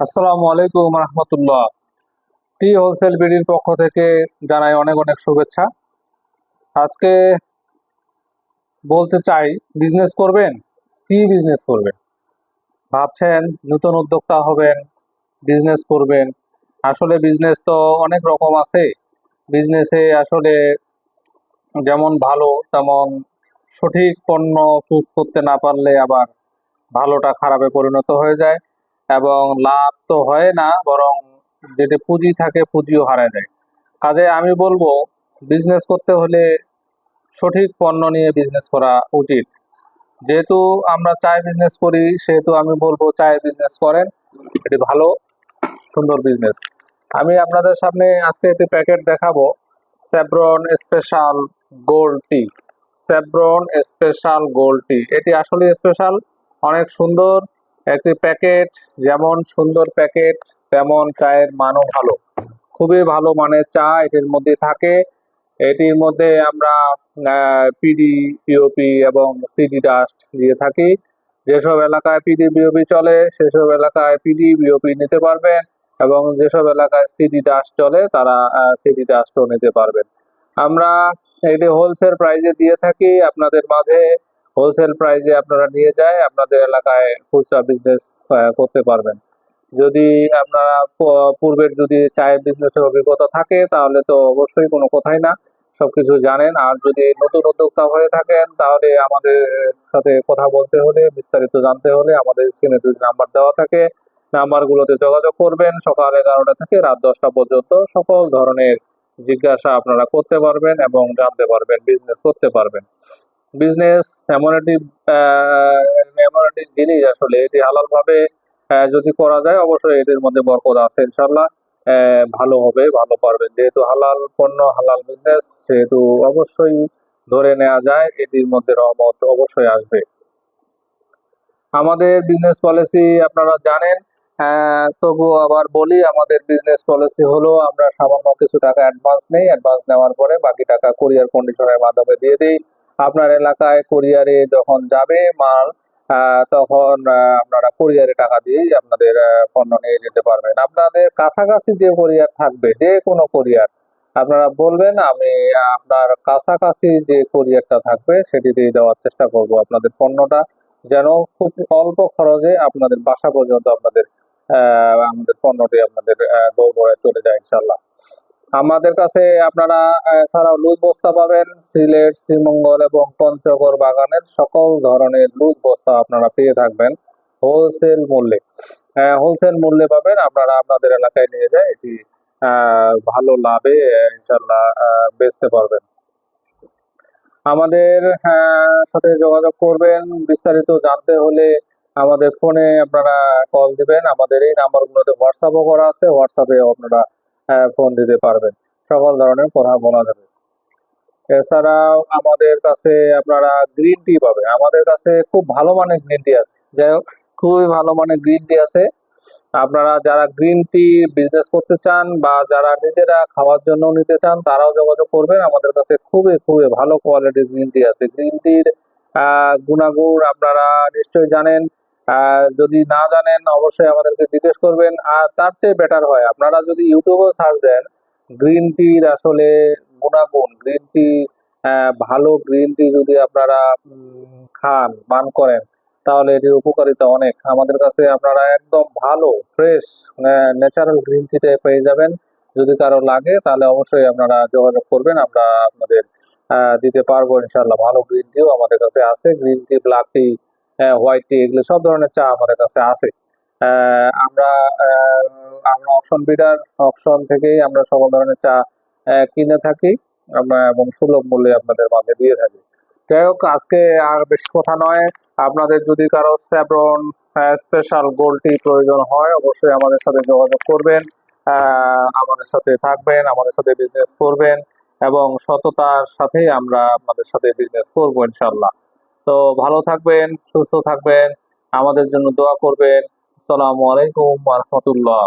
আসসালামু আলাইকুম রহমতুল্লাহ। টি হোলসেল বিডির পক্ষ থেকে জানাই অনেক অনেক শুভেচ্ছা। আজকে বলতে চাই বিজনেস করবেন? কি বিজনেস করবেন? ভাবছেন নতুন উদ্যোক্তা হবেন বিজনেস করবেন। আসলে বিজনেস তো অনেক রকম আছে। বিজনেসে আসলে যেমন ভালো, তেমন সঠিক পণ্য চুজ করতে না পারলে আবার ভালোটা খারাপে পরিণত হয়ে যায়। এবং লাভ তো হয় না, বরং যেটি পুঁজি থাকে পুঁজিও হারা যায়। কাজে আমি বলব বিজনেস করতে হলে সঠিক পণ্য নিয়ে বিজনেস করা উচিত। যেহেতু আমরা চায় বিজনেস করি, সেহেতু আমি বলব চায় বিজনেস করেন, এটি ভালো, সুন্দর বিজনেস আমি আপনাদের সামনে আজকে একটি প্যাকেট দেখাবো স্যাব্রন স্পেশাল গোল্ড টি স্যাব্রন স্পেশাল গোল্ড টি এটি আসলে স্পেশাল অনেক সুন্দর একটি প্যাকেট, যেমন সুন্দর প্যাকেট, তেমন চায়ের মানও ভালো। খুবই ভালো মানের চা এটির মধ্যে থাকে। এটির মধ্যে আমরা পিডি পিওপি এবং সিডি ডাস্ট দিয়ে থাকি। যেসব এলাকায় পিডি বিওপি চলে, সেসব এলাকায় পিডি বিওপি নিতে পারবেন এবং যেসব এলাকায় সিডি ডাস্ট চলে, তারা সিডি ডাস্টও নিতে পারবেন। আমরা এটি হোলসেল প্রাইজে দিয়ে থাকি। আপনাদের মাঝে হোলসেল প্রাইজে আপনারা নিয়ে যায়, আপনাদের এলাকায় খুচরা বিজনেস করতে পারবেন। যদি আপনারা পূর্বের যদি চায়ের বিজনেসের অভিজ্ঞতা থাকে, তাহলে তো অবশ্যই কোনো কথাই না। সবকিছু জানেন। আর যদি নতুন উদ্যোক্তা হয়ে থাকেন, তাহলে আমাদের সাথে কথা বলতে হলে, বিস্তারিত জানতে হলে আমাদের স্ক্রিনে দুটি নাম্বার দেওয়া থাকে। নাম্বারগুলোতে যোগাযোগ করবেন। সকাল এগারোটা থেকে রাত দশটা পর্যন্ত সকল ধরনের জিজ্ঞাসা আপনারা করতে পারবেন এবং জানতে পারবেন বিজনেস করতে পারবেন। বিজনেস এমন একটি এমন একটি জিনিস আসলে এটি হালাল ভাবে যদি করা যায় অবশ্যই এটির মধ্যে বরকত আছে ইনশাল্লাহ ভালো হবে, ভালো পারবেন। যেহেতু হালাল পণ্য, হালাল বিজনেস সেহেতু অবশ্যই ধরে নেওয়া যায়, এটির মধ্যে রহমত অবশ্যই আসবে। আমাদের বিজনেস পলিসি আপনারা জানেন তবুও আবার বলি, আমাদের বিজনেস পলিসি হলো, আমরা সামান্য কিছু টাকা অ্যাডভান্স নেই। অ্যাডভান্স নেওয়ার পরে বাকি টাকা কুরিয়ার কন্ডিশনের মাধ্যমে দিয়ে দিই। আপনার এলাকায় কুরিয়ারে যখন যাবে মাল তখন আপনারা কুরিয়ারে টাকা দিয়েই আপনাদের পণ্য নিয়ে যেতে পারবেন। আপনাদের কাছাকাছি যে কোরিয়ার থাকবে, যে কোনো কুরিয়ার আপনারা বলবেন, আমি, আপনার কাছাকাছি যে কুরিয়ারটা থাকবে, সেটি দিয়ে দেওয়ার চেষ্টা করব আপনাদের পণ্যটা। যেন খুব অল্প খরচে আপনাদের বাসা পর্যন্ত আপনাদের আমাদের পণ্যটি আপনাদের দৌড়ে চলে যায় ইনশাল্লাহ আমাদের কাছে আপনারা এছাড়াও লুজ বস্তা পাবেন, সিলেট, শ্রীমঙ্গল এবং পঞ্চগড় বাগানের সকল ধরনের লুজ বস্তা আপনারা পেয়ে থাকবেন হোলসেল মূল্যে। হোলসেল মূল্যে পাবেন, আপনারা আপনাদের এলাকায় নিয়ে যায়, এটি ভালো লাভে ইনশাল্লাহ বেচতে পারবেন। আমাদের সাথে যোগাযোগ করবেন, বিস্তারিত জানতে হলে আমাদের ফোনে আপনারা কল দিবেন, আমাদের এই নাম্বারগুলোতে হোয়াটসঅ্যাপও করা আছে হোয়াটসঅ্যাপে আপনারা ফোন দিতে পারবেন। সকল ধরনের কথা বলা যাবে। এছাড়াও আমাদের কাছে আপনারা গ্রিন টি পাবেন। আমাদের কাছে খুব ভালো মানের গ্রিন টি আছে। যাই হোক, খুবই ভালো মানের গ্রিন টি আছে। আপনারা যারা গ্রিন টি বিজনেস করতে চান বা যারা নিজেরা খাওয়ার জন্য নিতে চান, তারাও যোগাযোগ করবেন। আমাদের কাছে খুবই খুবই ভালো কোয়ালিটির গ্রিন টি আছে। গ্রিন টির গুণাগুণ আপনারা নিশ্চয়ই জানেন। যদি না জানেন, অবশ্যই আমাদেরকে জিজ্ঞেস করবেন। আর তার চেয়ে বেটার হয়, আপনারা যদি ইউটিউবেও সার্চ দেন গ্রিন টির আসলে গুণাগুণ গ্রিন টি ভালো গ্রিন টি যদি আপনারা খান, পান করেন, তাহলে এটির উপকারিতা অনেক। আমাদের কাছে আপনারা একদম ভালো ফ্রেশ ন্যাচারাল গ্রিন টিতে পেয়ে যাবেন। যদি কারও লাগে, তাহলে অবশ্যই আপনারা যোগাযোগ করবেন, আমরা আপনাদের দিতে পারব ইনশাল্লাহ ভালো গ্রিন টিও আমাদের কাছে আছে green tea black tea white tea এগুলো সব ধরনের চা আমাদের কাছে আছে। আমরা আমরা অপশন বিডার অপশন থেকেই আমরা সকল ধরনের চা কিনে থাকি এবং সুলভ মূল্যে আপনাদের মাঝে দিয়ে থাকি। যাই হোক, আজকে আর বেশি কথা নয়। আপনাদের যদি কারও স্যাব্রন স্পেশাল গোল্ড টি প্রয়োজন হয়, অবশ্যই আমাদের সাথে যোগাযোগ করবেন আমাদের সাথে থাকবেন, আমাদের সাথে বিজনেস করবেন, এবং সততার সাথে আমরা আপনাদের সাথে বিজনেস করব ইনশাল্লাহ তো ভালো থাকবেন সুস্থ থাকবেন আমাদের জন্য দোয়া করবেন। আসসালামু আলাইকুম রহমতুল্লাহ।